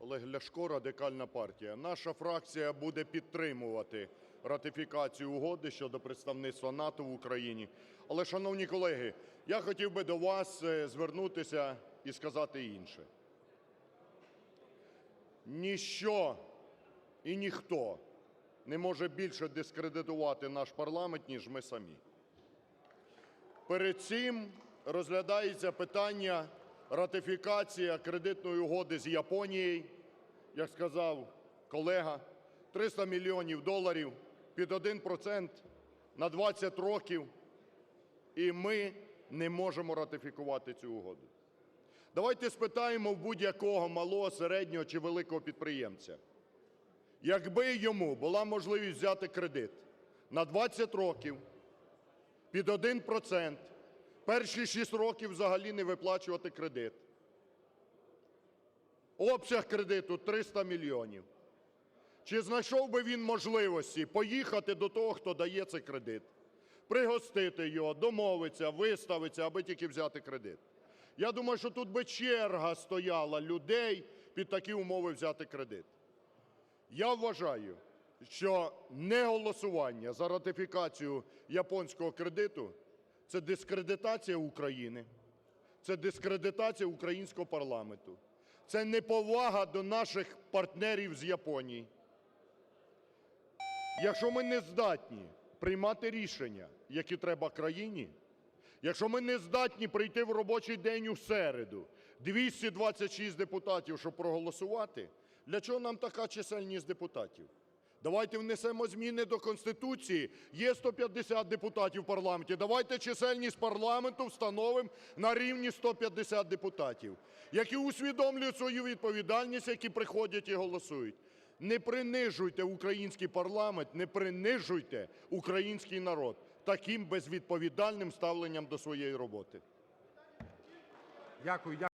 Олег Ляшко, Радикальна партія. Наша фракція буде підтримувати ратифікацію Угоди щодо представництва НАТО в Україні. Але, шановні колеги, я хотів би до вас е, звернутися і сказати інше. Ніщо і ніхто не може більше дискредитувати наш парламент, ніж ми самі. Перед цим розглядається питання ратифікація кредитної угоди з Японією, як сказав колега, 300 мільйонів доларів під 1 процент на 20 років, і ми не можемо ратифікувати цю угоду. Давайте спитаємо в будь-якого малого, середнього чи великого підприємця, якби йому була можливість взяти кредит на 20 років під 1 процент, перші 6 років взагалі не виплачувати кредит. Обсяг кредиту 300 мільйонів. Чи знайшов би він можливості поїхати до того, хто дає цей кредит, пригостити його, домовитися, виставитися, аби тільки взяти кредит? Я думаю, що тут би черга стояла людей під такі умови взяти кредит. Я вважаю, що неголосування за ратифікацію японського кредиту – це дискредитація України, це дискредитація українського парламенту, це неповага до наших партнерів з Японії. Якщо ми не здатні приймати рішення, які треба країні, якщо ми не здатні прийти в робочий день у середу, 226 депутатів, щоб проголосувати, для чого нам така чисельність депутатів? Давайте внесемо зміни до Конституції. Є 150 депутатів в парламенті. Давайте чисельність парламенту встановимо на рівні 150 депутатів, які усвідомлюють свою відповідальність, які приходять і голосують. Не принижуйте український парламент, не принижуйте український народ таким безвідповідальним ставленням до своєї роботи. Дякую.